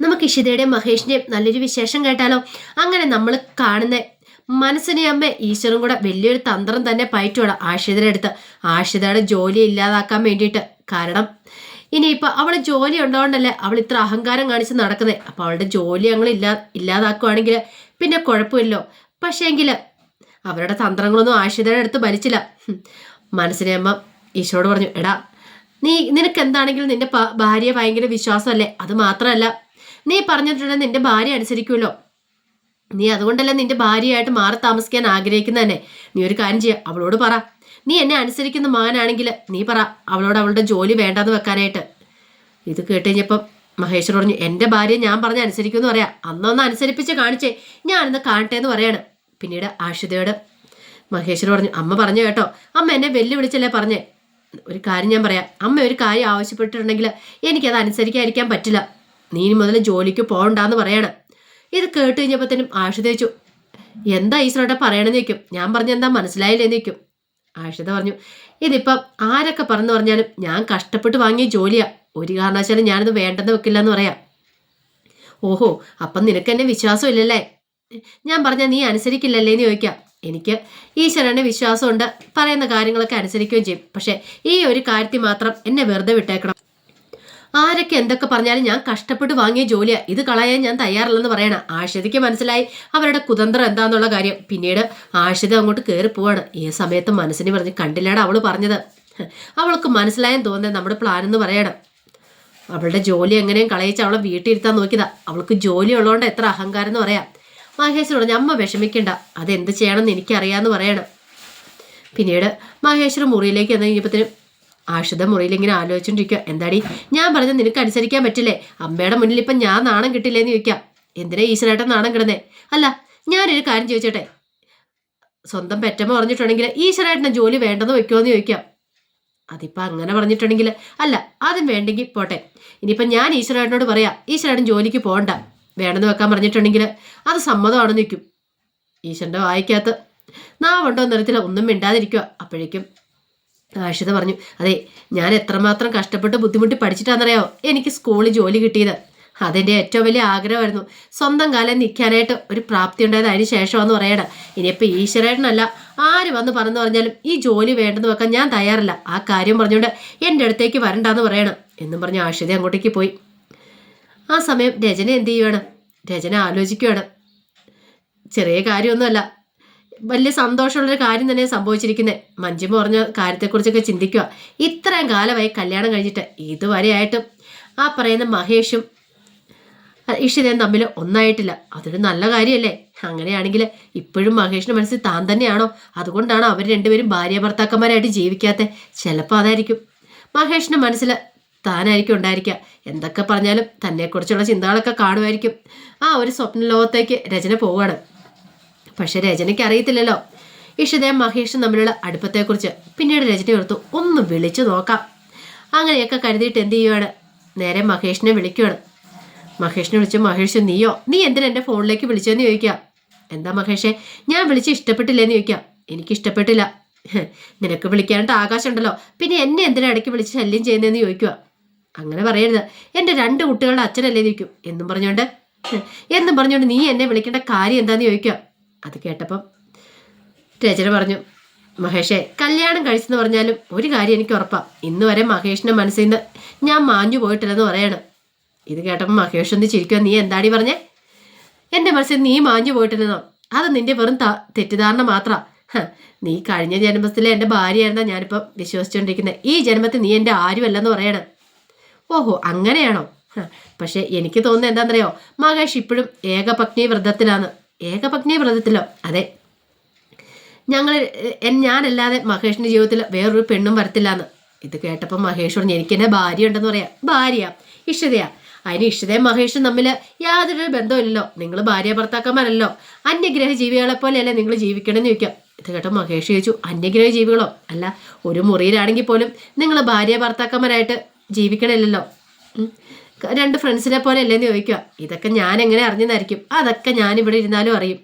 നമുക്ക് ഇഷിതയുടെയും മഹേഷിന്റെയും നല്ലൊരു വിശേഷം കേട്ടാലോ? അങ്ങനെ നമ്മൾ കാണുന്ന മനസ്സിനെ അമ്മ ഈശ്വറും കൂടെ വലിയൊരു തന്ത്രം തന്നെ പയറ്റുവാണ് ആഷിതയുടെ അടുത്ത്. ആഷിതയുടെ ജോലി ഇല്ലാതാക്കാൻ വേണ്ടിയിട്ട്. കാരണം ഇനിയിപ്പോൾ അവൾ ജോലി ഉണ്ടോണ്ടല്ലേ അവൾ ഇത്ര അഹങ്കാരം കാണിച്ച് നടക്കുന്നത് അപ്പോൾ അവളുടെ ജോലി ഞങ്ങൾ ഇല്ലാ ഇല്ലാതാക്കുവാണെങ്കിൽ പിന്നെ കുഴപ്പമില്ലോ പക്ഷേങ്കിൽ അവരുടെ തന്ത്രങ്ങളൊന്നും ആഷിതയുടെ അടുത്ത് ഭരിച്ചില്ല. മനസ്സിനെ അമ്മ ഈശോട് പറഞ്ഞു എടാ നീ നിനക്ക് എന്താണെങ്കിലും നിന്റെ ഭാര്യ ഭയങ്കര വിശ്വാസമല്ലേ? അത് മാത്രമല്ല നീ പറഞ്ഞിട്ടുണ്ടെങ്കിൽ നിന്റെ ഭാര്യ അനുസരിക്കുമല്ലോ നീ അതുകൊണ്ടല്ല നിന്റെ ഭാര്യയായിട്ട് മാറി താമസിക്കാൻ ആഗ്രഹിക്കുന്ന തന്നെ നീ ഒരു കാര്യം ചെയ്യുക അവളോട് പറ. നീ എന്നെ അനുസരിക്കുന്ന മകനാണെങ്കിൽ നീ പറ അവളോട് അവളുടെ ജോലി വേണ്ടാന്ന് വെക്കാനായിട്ട്. ഇത് കേട്ട് മഹേഷ് പറഞ്ഞു എന്റെ ഭാര്യ ഞാൻ പറഞ്ഞ അനുസരിക്കുമെന്ന് പറയാം. അന്നൊന്ന് അനുസരിപ്പിച്ച് കാണിച്ചേ. ഞാനിന്ന് കാണട്ടെ എന്ന് പറയാണ്. പിന്നീട് ആഷിതയോട് മഹേശ്വർ പറഞ്ഞു അമ്മ പറഞ്ഞു കേട്ടോ അമ്മ എന്നെ വെല്ലുവിളിച്ചല്ലേ പറഞ്ഞേ. ഒരു കാര്യം ഞാൻ പറയാം. അമ്മ ഒരു കാര്യം ആവശ്യപ്പെട്ടിട്ടുണ്ടെങ്കിൽ എനിക്കത് അനുസരിക്കാതിരിക്കാൻ പറ്റില്ല. നീ മുതൽ ജോലിക്ക് പോകണ്ടെന്ന് പറയണം. ഇത് കേട്ട് കഴിഞ്ഞപ്പോഴത്തേനും ആഷിത ചോദിച്ചു എന്താ ഈശ്വരോട്ടെ പറയണമെന്ന് ചോദിക്കും. ഞാൻ പറഞ്ഞ എന്താ മനസ്സിലായില്ലേന്ന് നിൽക്കും ആഷിത പറഞ്ഞു ഇതിപ്പം ആരൊക്കെ പറഞ്ഞു പറഞ്ഞാലും ഞാൻ കഷ്ടപ്പെട്ട് വാങ്ങിയ ജോലിയാ. ഒരു കാരണവശാലും ഞാനിത് വേണ്ടെന്ന് വെക്കില്ല എന്ന് പറയാം. ഓഹോ അപ്പം നിനക്ക് എന്നെ വിശ്വാസമില്ലല്ലേ ഞാൻ പറഞ്ഞാൽ നീ അനുസരിക്കില്ലല്ലേ? എന്ന് ചോദിക്കാം. എനിക്ക് ഈശ്വരനെ വിശ്വാസമുണ്ട്. പറയുന്ന കാര്യങ്ങളൊക്കെ അനുസരിക്കുകയും ചെയ്യും. പക്ഷേ ഈ ഒരു കാര്യത്തിൽ മാത്രം എന്നെ വെറുതെ വിട്ടേക്കണം. ആരൊക്കെ എന്തൊക്കെ പറഞ്ഞാലും ഞാൻ കഷ്ടപ്പെട്ട് വാങ്ങിയ ജോലിയാ. ഇത് കളയാൻ ഞാൻ തയ്യാറല്ലെന്ന് പറയണം ആഷിതയ്ക്ക് മനസ്സിലായി. അവരുടെ കുതന്ത്രം എന്താന്നുള്ള കാര്യം. പിന്നീട് ആഷിത അങ്ങോട്ട് കയറി പോവാണ്. ഈ സമയത്ത് മനസ്സിന് പറഞ്ഞ് കണ്ടില്ലാണ് അവൾ പറഞ്ഞത്. അവൾക്ക് മനസ്സിലായെന്ന് തോന്നുന്നത് നമ്മുടെ പ്ലാൻ എന്ന് പറയണം. അവളുടെ ജോലി എങ്ങനെയും കളയിച്ച് അവളെ വീട്ടിലിരുത്താൻ നോക്കിയതാ. അവൾക്ക് ജോലി ഉള്ളതുകൊണ്ട് എത്ര അഹങ്കാരം എന്ന് പറയാം. മഹേഷ് പറഞ്ഞു അമ്മ വിഷമിക്കണ്ട. അതെന്ത് ചെയ്യണമെന്ന് എനിക്കറിയാമെന്ന് പറയണം. പിന്നീട് മഹേശ്വർ മുറിയിലേക്ക് എന്ന് കഴിഞ്ഞപ്പോഴത്തേനും ആഷിത മുറിയിൽ ഇങ്ങനെ ആലോചിച്ചോണ്ടിരിക്കുക എന്താടി? ഞാൻ പറഞ്ഞ നിനക്ക് അനുസരിക്കാൻ പറ്റില്ലേ? അമ്മയുടെ മുന്നിൽ ഇപ്പം ഞാൻ നാണം കിട്ടില്ലേന്ന് ചോദിക്കാം. എന്തിനാ ഈശ്വരേട്ടൻ നാണം കിടന്നേ? അല്ല ഞാനൊരു കാര്യം ചോദിച്ചോട്ടെ? സ്വന്തം പെറ്റമ്മ പറഞ്ഞിട്ടുണ്ടെങ്കിൽ ഈശ്വരേട്ടന് ജോലി വേണ്ടെന്ന് വെക്കുമോന്ന് ചോദിക്കാം. അതിപ്പോൾ അങ്ങനെ പറഞ്ഞിട്ടുണ്ടെങ്കിൽ അല്ല ആദ്യം വേണ്ടെങ്കിൽ പോട്ടെ. ഇനിയിപ്പം ഞാൻ ഈശ്വരേട്ടനോട് പറയാം ഈശ്വരേട്ടൻ ജോലിക്ക് പോകണ്ട. വേണമെന്ന് വെക്കാൻ പറഞ്ഞിട്ടുണ്ടെങ്കിൽ അത് സമ്മതമാണെന്ന് നിൽക്കും ഈശ്വരന്റെ വായിക്കകത്ത് നാവുണ്ടോ എന്നറിയത്തില്ല ഒന്നും മിണ്ടാതിരിക്കുക അപ്പോഴേക്കും ആഷിത പറഞ്ഞു അതെ ഞാൻ എത്രമാത്രം കഷ്ടപ്പെട്ട് ബുദ്ധിമുട്ടി പഠിച്ചിട്ടാണെന്നറിയോ എനിക്ക് സ്കൂളിൽ ജോലി കിട്ടിയത്. അതെന്റെ ഏറ്റവും വലിയ ആഗ്രഹമായിരുന്നു. സ്വന്തം കാലം നിൽക്കാനായിട്ട് ഒരു പ്രാപ്തി ഉണ്ടായത് അതിന് ശേഷമാണെന്ന് പറയണം ഇനിയിപ്പോൾ ഈശ്വരേട്ടനല്ല ആര് വന്ന് പറഞ്ഞു പറഞ്ഞാലും ഈ ജോലി വേണ്ടെന്ന് വെക്കാൻ ഞാൻ തയ്യാറല്ല. ആ കാര്യം പറഞ്ഞുകൊണ്ട് എന്റെ അടുത്തേക്ക് വരണ്ടെന്ന് പറയണം എന്നും പറഞ്ഞ് ആഷിത അങ്ങോട്ടേക്ക് പോയി. ആ സമയം രചന എന്ത് ചെയ്യുവാണ്? രചന ആലോചിക്കുകയാണ് ചെറിയ കാര്യമൊന്നുമല്ല. വലിയ സന്തോഷമുള്ളൊരു കാര്യം തന്നെ സംഭവിച്ചിരിക്കുന്നത് മഞ്ജിമ പറഞ്ഞ കാര്യത്തെക്കുറിച്ചൊക്കെ ചിന്തിക്കുക ഇത്രയും കാലമായി കല്യാണം കഴിഞ്ഞിട്ട് ഇതുവരെയായിട്ടും ആ പറയുന്ന മഹേഷും ഇഷിതയും തമ്മിൽ ഒന്നായിട്ടില്ല. അതൊരു നല്ല കാര്യമല്ലേ അങ്ങനെയാണെങ്കിൽ ഇപ്പോഴും മഹേഷിന്റെ മനസ്സിൽ താൻ തന്നെയാണോ? അതുകൊണ്ടാണോ അവർ രണ്ടുപേരും ഭാര്യ ഭർത്താക്കന്മാരായിട്ട് ജീവിക്കാത്ത? ചിലപ്പോൾ അതായിരിക്കും. മഹേഷിന്റെ മനസ്സിൽ താനായിരിക്കും ഉണ്ടായിരിക്കുക. എന്തൊക്കെ പറഞ്ഞാലും തന്നെക്കുറിച്ചുള്ള ചിന്തകളൊക്കെ കാണുമായിരിക്കും. ആ ഒരു സ്വപ്ന ലോകത്തേക്ക് രചന പോവുകയാണ്. പക്ഷെ രചനയ്ക്ക് അറിയത്തില്ലല്ലോ. ഇഷിതയും മഹേഷും തമ്മിലുള്ള അടുപ്പത്തെക്കുറിച്ച് പിന്നീട് രചന ഓർത്തു ഒന്ന് വിളിച്ചു നോക്കാം. അങ്ങനെയൊക്കെ കരുതിയിട്ട് എന്ത് ചെയ്യുവാണ്? നേരെ മഹേഷിനെ വിളിക്കുവാണ്. മഹേഷിനെ വിളിച്ചു മഹേഷ് നീയോ? നീ എന്തിനാ എന്റെ ഫോണിലേക്ക് വിളിച്ചതെന്ന് ചോദിക്കാം എന്താ മഹേഷേ ഞാൻ വിളിച്ച് ഇഷ്ടപ്പെട്ടില്ലെന്ന് ചോദിക്കാം എനിക്ക് ഇഷ്ടപ്പെട്ടില്ല നിനക്ക് വിളിക്കാനായിട്ട് ആകാശമുണ്ടല്ലോ. പിന്നെ എന്നെ എന്തിനാ ഇടയ്ക്ക് വിളിച്ച് ശല്യം ചെയ്യുന്നതെന്ന് ചോദിക്കുക? അങ്ങനെ പറയരുത്. എന്റെ രണ്ട് കുട്ടികളുടെ അച്ഛനല്ലേ നിൽക്കും എന്നും പറഞ്ഞുകൊണ്ട് എന്നും പറഞ്ഞുകൊണ്ട് നീ എന്നെ വിളിക്കേണ്ട കാര്യം എന്താന്ന് ചോദിക്കുക? അത് കേട്ടപ്പം രചന പറഞ്ഞു മഹേഷേ കല്യാണം കഴിച്ചെന്ന് പറഞ്ഞാലും ഒരു കാര്യം എനിക്ക് ഉറപ്പാ. ഇന്ന് വരെ മഹേഷിന്റെ മനസ്സിൽ നിന്ന് ഞാൻ മാഞ്ഞു പോയിട്ടില്ലെന്ന് പറയാണ്. ഇത് കേട്ടപ്പോൾ മഹേഷ് ഒന്ന് ചിരിക്കുക നീ എന്താടി പറഞ്ഞേ? എന്റെ മനസ്സിൽ നീ മാഞ്ഞു പോയിട്ടില്ലെന്നോ? അത് നിന്റെ വെറും തെറ്റിദ്ധാരണ മാത്രമാണ് നീ കഴിഞ്ഞ ജന്മത്തിലെ എന്റെ ഭാര്യയായിരുന്ന ഞാനിപ്പം വിശ്വസിച്ചുകൊണ്ടിരിക്കുന്നത് ഈ ജന്മത്തിൽ നീ എന്റെ ആരുമല്ലെന്ന് പറയണം. ഓഹോ അങ്ങനെയാണോ? പക്ഷേ എനിക്ക് തോന്നുന്നത് എന്താണെന്നറിയോ മഹേഷ് ഇപ്പോഴും ഏകപത്നി വ്രതത്തിലാണ് ഏകപത്നി വ്രതത്തിലോ. അതെ. ഞങ്ങൾ ഞാനല്ലാതെ മഹേഷിന്റെ ജീവിതത്തിൽ വേറൊരു പെണ്ണും വരത്തില്ല എന്ന് ഇത് കേട്ടപ്പോൾ മഹേഷ് പറഞ്ഞു എനിക്ക് എന്നെ ഭാര്യ ഉണ്ടെന്ന് പറയാം. ഭാര്യ? ഇഷ്ടതയാ അതിന് ഇഷ്ടതയും മഹേഷും തമ്മിൽ യാതൊരു ബന്ധമില്ലല്ലോ നിങ്ങൾ ഭാര്യ ഭർത്താക്കന്മാരല്ലോ. അന്യഗ്രഹ ജീവികളെ പോലെയല്ലേ നിങ്ങൾ ജീവിക്കണമെന്ന് ചോദിക്കാം. ഇത് കേട്ടോ മഹേഷ് ചോദിച്ചു അന്യഗ്രഹ ജീവികളോ? അല്ല ഒരു മുറിയിലാണെങ്കിൽ പോലും നിങ്ങൾ ഭാര്യ ഭർത്താക്കന്മാരായിട്ട്. ക- രണ്ട് ഫ്രണ്ട്സിനെ പോലെ അല്ലേന്ന് ചോദിക്കുക. ഇതൊക്കെ ഞാൻ എങ്ങനെ അറിഞ്ഞെന്നായിരിക്കും. അതൊക്കെ ഞാൻ ഇവിടെ ഇരുന്നാലും അറിയും.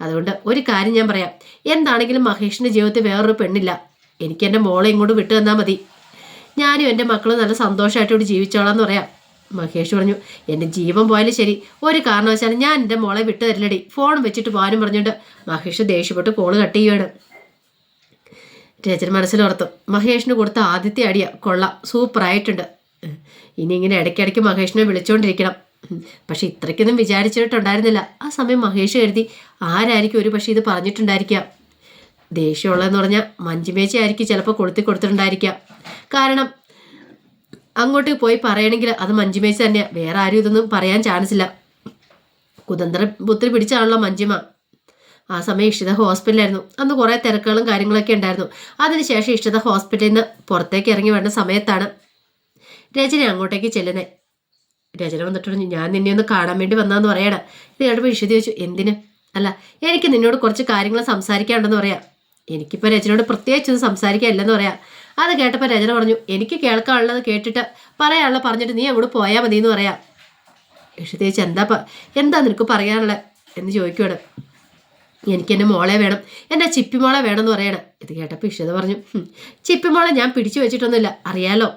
അതുകൊണ്ട് ഒരു കാര്യം ഞാൻ പറയാം. എന്താണെങ്കിലും മഹേഷിന്റെ ജീവിതത്തിൽ വേറൊരു പെണ്ണില്ല. എനിക്ക് എന്റെ മോളെ ഇങ്ങോട്ട് വിട്ടു തന്നാൽ മതി. ഞാനും എന്റെ മക്കളും നല്ല സന്തോഷമായിട്ട് ഇവിടെ ജീവിച്ചോളാം എന്ന് പറയാം. മഹേഷ് പറഞ്ഞു എന്റെ ജീവൻ പോയാലും ശരി. ഒരു കാരണവശാലും ഞാൻ എന്റെ മോളെ വിട്ടു തരില്ലടി. ഫോൺ വെച്ചിട്ട് പോകാനും പറഞ്ഞുകൊണ്ട് മഹേഷ് ദേഷ്യപ്പെട്ട് കോൾ കട്ട് ചെയ്യുകയാണ് രചന മനസ്സിലോർത്തു മഹേഷിന് കൊടുത്ത ആദ്യത്തെ അടിയ കൊള്ള. സൂപ്പറായിട്ടുണ്ട്. ഇനി ഇങ്ങനെ ഇടയ്ക്കിടയ്ക്ക് മഹേഷിനെ വിളിച്ചുകൊണ്ടിരിക്കണം. പക്ഷെ ഇത്രയ്ക്കൊന്നും വിചാരിച്ചിട്ടുണ്ടായിരുന്നില്ല. ആ സമയം മഹേഷ് കരുതി ആരായിരിക്കും ഒരു പക്ഷേ ഇത് പറഞ്ഞിട്ടുണ്ടായിരിക്കാം ദേഷ്യമുള്ളതെന്ന് പറഞ്ഞാൽ മഞ്ജുമേച്ചി ആയിരിക്കും ചിലപ്പോൾ കൊളുത്തി കൊടുത്തിട്ടുണ്ടായിരിക്കാം കാരണം അങ്ങോട്ട് പോയി പറയണമെങ്കിൽ അത് മഞ്ജുമേച്ചി തന്നെയാണ് വേറെ ആരും ഇതൊന്നും പറയാൻ ചാൻസ് ഇല്ല കുതന്ത്ര പുത്രി പിടിച്ചാണല്ലോ മഞ്ജിമ. ആ സമയം ഇഷിത ഹോസ്പിറ്റലായിരുന്നു അന്ന് കുറേ തിരക്കുകളും കാര്യങ്ങളൊക്കെ ഉണ്ടായിരുന്നു. അതിനുശേഷം ഇഷിത ഹോസ്പിറ്റലിൽ നിന്ന് പുറത്തേക്ക് ഇറങ്ങി വേണ്ട സമയത്താണ് രചന അങ്ങോട്ടേക്ക് ചെല്ലുന്നത് രചന വന്നിട്ട് പറഞ്ഞു ഞാൻ നിന്നെ ഒന്ന് കാണാൻ വേണ്ടി വന്നാന്ന് പറയണം ഇത് കേട്ടപ്പോൾ ഇഷിത ചോദിച്ചു എന്തിന്? അല്ല എനിക്ക് നിന്നോട് കുറച്ച് കാര്യങ്ങൾ സംസാരിക്കാനുണ്ടെന്ന് പറയാം. എനിക്കിപ്പോൾ രചനയോട് പ്രത്യേകിച്ചൊന്നും സംസാരിക്കാനില്ലെന്ന് പറയാം. അത് കേട്ടപ്പോൾ രചന പറഞ്ഞു എനിക്ക് കേൾക്കാനുള്ളത് കേട്ടിട്ട് പറയാനുള്ള പറഞ്ഞിട്ട് നീ അങ്ങോട്ട് പോയാൽ മതി എന്ന് പറയാം. ഇഷിത ചോദിച്ചു എന്താ എന്താ നിനക്ക് പറയാനുള്ളത് എന്ന് ചോദിക്കുവാണ്. എനിക്ക് എന്റെ മോളെ വേണം. എന്റെ ചിപ്പിമോളെ വേണമെന്ന് പറയണം. ഇത് കേട്ടപ്പോൾ ഇഷ്ടത പറഞ്ഞു "ഹും, ചിപ്പിമോളെ ഞാൻ പിടിച്ചു വെച്ചിട്ടൊന്നുമില്ല. അറിയാലോ?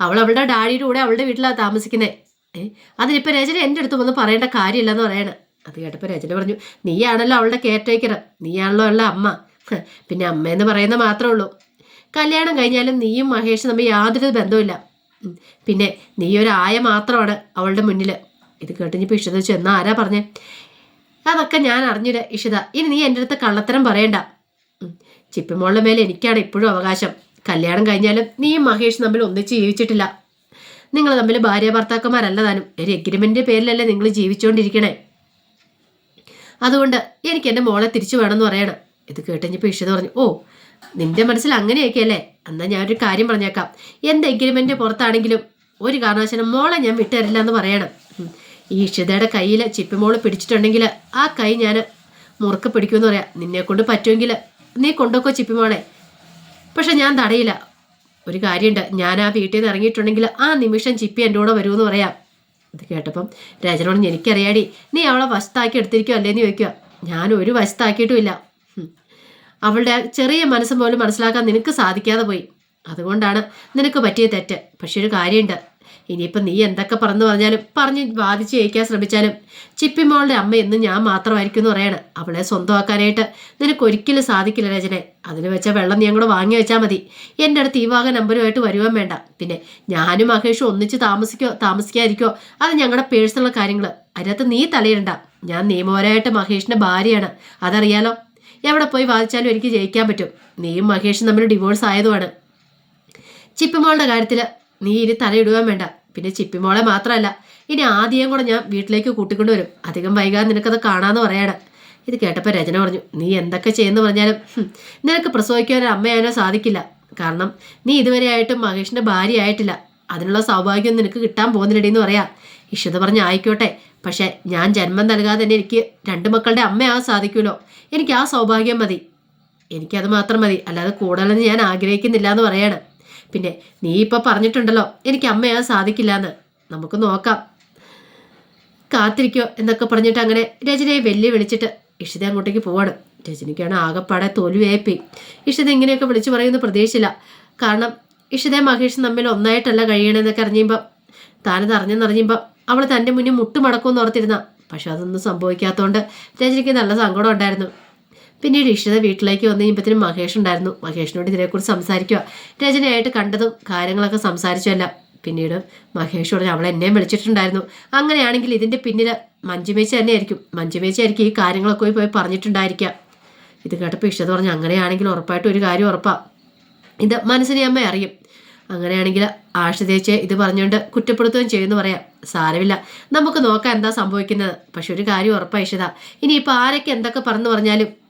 അവൾ അവളുടെ ഡാഡിയുടെ കൂടെ അവളുടെ വീട്ടിലാണ് താമസിക്കുന്നത് ഏഹ് അതിനിപ്പോൾ രചന എന്റെ അടുത്ത് വന്ന് പറയേണ്ട കാര്യമില്ലെന്ന് പറയണം. അത് കേട്ടപ്പോൾ രചന പറഞ്ഞു നീയാണല്ലോ അവളുടെ കെയർ ടേക്കർ നീയാണല്ലോ അവളുടെ അമ്മ. പിന്നെ അമ്മയെന്ന് പറയുന്ന മാത്രമേ ഉള്ളൂ. കല്യാണം കഴിഞ്ഞാലും നീയും മഹേഷും തമ്മിൽ യാതൊരു ബന്ധവുമില്ല. പിന്നെ നീ ഒരു ആയ മാത്രമാണ് അവളുടെ മുന്നിൽ ഇത് കേട്ടിഞ്ഞപ്പോൾ ഇഷിത വെച്ചു എന്നാ ആരാ പറഞ്ഞേ? അതൊക്കെ ഞാൻ അറിഞ്ഞില്ല ഇഷിത. ഇനി നീ എന്റെ അടുത്ത് കള്ളത്തരം പറയണ്ട. ചിപ്പിമോളുടെ മേലെ എനിക്കാണ് ഇപ്പോഴും അവകാശം. കല്യാണം കഴിഞ്ഞാലും നീ മഹേഷ് തമ്മിൽ ഒന്നിച്ച് ജീവിച്ചിട്ടില്ല. നിങ്ങൾ തമ്മിൽ ഭാര്യ ഭർത്താക്കന്മാരല്ല താനും. ഒരു എഗ്രിമെന്റിന്റെ പേരിലല്ലേ നിങ്ങൾ ജീവിച്ചുകൊണ്ടിരിക്കണേ അതുകൊണ്ട് എനിക്ക് എന്റെ മോളെ തിരിച്ചു വേണമെന്ന് പറയണം. ഇത് കേട്ടുകഴിഞ്ഞപ്പോൾ ഇഷിത പറഞ്ഞു ഓ നിന്റെ മനസ്സിൽ അങ്ങനെയൊക്കെയല്ലേ? എന്നാൽ ഞാനൊരു കാര്യം പറഞ്ഞേക്കാം. എന്ത് എഗ്രിമെന്റ് പുറത്താണെങ്കിലും ഒരു കാരണവശാലും മോളെ ഞാൻ വിട്ടുതരില്ല എന്ന് പറയണം. ഈ ഇഷിതയുടെ കയ്യിൽ ചിപ്പിമോൾ പിടിച്ചിട്ടുണ്ടെങ്കിൽ ആ കൈ ഞാൻ മുറുക്ക് പിടിക്കുമെന്ന് പറയാം. നിന്നെ കൊണ്ട് പറ്റുമെങ്കിൽ നീ കൊണ്ടോക്കോ ചിപ്പിമോളെ പക്ഷെ ഞാൻ തടയില്ല. ഒരു കാര്യമുണ്ട്. ഞാൻ ആ വീട്ടിൽ നിന്ന് ഇറങ്ങിയിട്ടുണ്ടെങ്കിൽ ആ നിമിഷം ചിപ്പി എന്റെ കൂടെ വരുമെന്ന് പറയാം. ഇത് കേട്ടപ്പം രചനോട് എനിക്കറിയാടി നീ അവളെ വശത്താക്കി എടുത്തിരിക്കുക അല്ലേന്ന് ചോദിക്കുക ഞാൻ ഒരു വശത്താക്കിയിട്ടുമില്ല. അവളുടെ ചെറിയ മനസ്സ് പോലും മനസ്സിലാക്കാൻ നിനക്ക് സാധിക്കാതെ പോയി. അതുകൊണ്ടാണ് നിനക്ക് പറ്റിയ തെറ്റ്. പക്ഷെ ഒരു കാര്യമുണ്ട്. ഇനിയിപ്പം നീ എന്തൊക്കെ പറഞ്ഞു പറഞ്ഞാലും പറഞ്ഞ് ബാധിച്ച് ജയിക്കാൻ ശ്രമിച്ചാലും ചിപ്പിമോളുടെ അമ്മ എന്ന് ഞാൻ മാത്രമായിരിക്കും എന്ന് പറയാണ്. അവളെ സ്വന്തമാക്കാനായിട്ട് നിനക്ക് ഒരിക്കലും സാധിക്കില്ല രചനെ അതിന് വെച്ച വെള്ളം നീ അങ്ങോട്ട് വാങ്ങി വെച്ചാൽ മതി. എന്റെ അടുത്ത് ഈ വക നമ്പറുമായിട്ട് വരുവാൻ വേണ്ട. പിന്നെ ഞാനും മഹേഷും ഒന്നിച്ച് താമസിക്കോ താമസിക്കാതിരിക്കോ അത് ഞങ്ങളുടെ പേഴ്സണൽ കാര്യങ്ങൾ അതിനകത്ത് നീ തലയിടണ്ട. ഞാൻ നിയമപരമായിട്ട് മഹേഷിന്റെ ഭാര്യയാണ്. അതറിയാലോ? എവിടെ പോയി വാദിച്ചാലും എനിക്ക് ജയിക്കാൻ പറ്റും. നീയും മഹേഷും തമ്മിൽ ഡിവോഴ്സ് ആയതുമാണ്. ചിപ്പിമോളുടെ കാര്യത്തിൽ നീ ഇനി തലയിടുവാൻ വേണ്ട. പിന്നെ ചിപ്പിമോളെ മാത്രമല്ല ഇനി ആദ്യം കൂടെ ഞാൻ വീട്ടിലേക്ക് കൂട്ടിക്കൊണ്ടുവരും. അധികം വൈകാതെ നിനക്കത് കാണാന്ന് പറയണം. ഇത് കേട്ടപ്പോൾ രചന പറഞ്ഞു നീ എന്തൊക്കെ ചെയ്യുന്നു പറഞ്ഞാലും നിനക്ക് പ്രസവിക്കാൻ അമ്മയാനോ സാധിക്കില്ല. കാരണം നീ ഇതുവരെ ആയിട്ടും മഹേഷിന്റെ ഭാര്യ ആയിട്ടില്ല. അതിനുള്ള സൗഭാഗ്യം നിനക്ക് കിട്ടാൻ പോകുന്നില്ലടി എന്ന് പറയാം. ഇഷിത പറഞ്ഞ് ആയിക്കോട്ടെ. പക്ഷേ ഞാൻ ജന്മം നൽകാതെ തന്നെ എനിക്ക് രണ്ട് മക്കളുടെ അമ്മയാവാൻ സാധിക്കുമല്ലോ. എനിക്ക് ആ സൗഭാഗ്യം മതി. എനിക്കത് മാത്രം മതി. അല്ലാതെ കൂടുതലൊന്നും ഞാൻ ആഗ്രഹിക്കുന്നില്ല എന്ന് പറയാണ്. പിന്നെ നീ ഇപ്പൊ പറഞ്ഞിട്ടുണ്ടല്ലോ എനിക്ക് അമ്മയാ സാധിക്കില്ല എന്ന് നമുക്ക് നോക്കാം. കാത്തിരിക്കോ എന്നൊക്കെ പറഞ്ഞിട്ട് അങ്ങനെ രചനയെ വെല്ലു വിളിച്ചിട്ട് ഇഷിത അങ്ങോട്ടേക്ക് പോവാണ്. രജനിക്കാണ് ആകെപ്പാടെ തോൽവിയായിപ്പോയി. ഇഷിത ഇങ്ങനെയൊക്കെ വിളിച്ചു പറയുന്ന പ്രതീക്ഷയില്ല. കാരണം ഇഷിത മഹേഷ് തമ്മിൽ ഒന്നായിട്ടല്ല കഴിയണമെന്നൊക്കെ അറിഞ്ഞുമ്പോൾ താനത് അറിഞ്ഞെന്നറിഞ്ഞുമ്പോൾ അവൾ തന്റെ മുന്നിൽ മുട്ടുമടക്കുമെന്ന് ഓർത്തിരുന്ന. പക്ഷെ അതൊന്നും സംഭവിക്കാത്തതുകൊണ്ട് രജനിക്ക് നല്ല സങ്കടം ഉണ്ടായിരുന്നു. പിന്നീട് ഇഷിത വീട്ടിലേക്ക് വന്നു കഴിയുമ്പോഴത്തേനും മഹേഷ് ഉണ്ടായിരുന്നു. മഹേഷിനോട് ഇതിനെക്കുറിച്ച് സംസാരിക്കുക രചനയായിട്ട് കണ്ടതും കാര്യങ്ങളൊക്കെ സംസാരിച്ചുമല്ല പിന്നീട് മഹേഷ് പറഞ്ഞു അവൾ എന്നെയും വിളിച്ചിട്ടുണ്ടായിരുന്നു. അങ്ങനെയാണെങ്കിൽ ഇതിന്റെ പിന്നിൽ മഞ്ജുമേച്ചി തന്നെയായിരിക്കും. മഞ്ജുമേച്ചി ആയിരിക്കും ഈ കാര്യങ്ങളൊക്കെ പോയി പോയി പറഞ്ഞിട്ടുണ്ടായിരിക്കാം ഇത് കേട്ടപ്പോൾ ഇഷ്ടത പറഞ്ഞു അങ്ങനെയാണെങ്കിൽ ഉറപ്പായിട്ടും ഒരു കാര്യം ഉറപ്പാ. ഇത് മനസ്സിനെ അമ്മ അറിയും. അങ്ങനെയാണെങ്കിൽ ആഷ ഇത് പറഞ്ഞുകൊണ്ട് കുറ്റപ്പെടുത്തുകയും ചെയ്യുമെന്ന് പറയാം. സാരമില്ല. നമുക്ക് നോക്കാം എന്താ സംഭവിക്കുന്നത്. പക്ഷെ ഒരു കാര്യം ഉറപ്പാണ് ഇഷിത. ഇനിയിപ്പോൾ ആരൊക്കെ എന്തൊക്കെ പറഞ്ഞു പറഞ്ഞാലും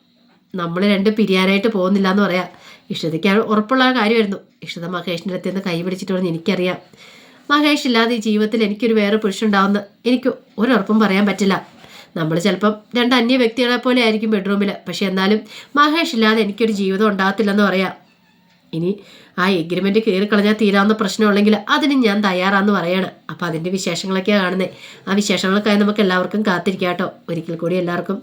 നമ്മൾ രണ്ട് പിരിയാനായിട്ട് പോകുന്നില്ല എന്ന് പറയാം. ഇഷ്ടതയ്ക്ക് ഉറപ്പുള്ള കാര്യമായിരുന്നു. ഇഷ്ടത മഹേഷിന്റെ അടുത്ത് നിന്ന് കൈ പിടിച്ചിട്ട് പറഞ്ഞ് എനിക്കറിയാം. മഹേഷ് ഇല്ലാതെ ഈ ജീവിതത്തിൽ എനിക്കൊരു വേറെ പുരുഷനുണ്ടാവുന്ന എനിക്ക് ഒരുറപ്പും പറയാൻ പറ്റില്ല. നമ്മൾ ചിലപ്പം രണ്ട് അന്യ വ്യക്തികളെ പോലെ ആയിരിക്കും ബെഡ്റൂമിൽ പക്ഷെ എന്നാലും മഹേഷ് ഇല്ലാതെ എനിക്കൊരു ജീവിതം ഉണ്ടാകത്തില്ലെന്ന് പറയാം. ഇനി ആ എഗ്രിമെന്റ് കയറി കളഞ്ഞാൽ തീരാവുന്ന പ്രശ്നമുള്ളെങ്കിൽ അതിന് ഞാൻ തയ്യാറാന്ന് പറയാണ്. അപ്പോൾ അതിന്റെ വിശേഷങ്ങളൊക്കെയാണ് കാണുന്നത് ആ വിശേഷങ്ങൾക്കായി നമുക്ക് എല്ലാവർക്കും കാത്തിരിക്കാം കേട്ടോ ഒരിക്കൽ കൂടി എല്ലാവർക്കും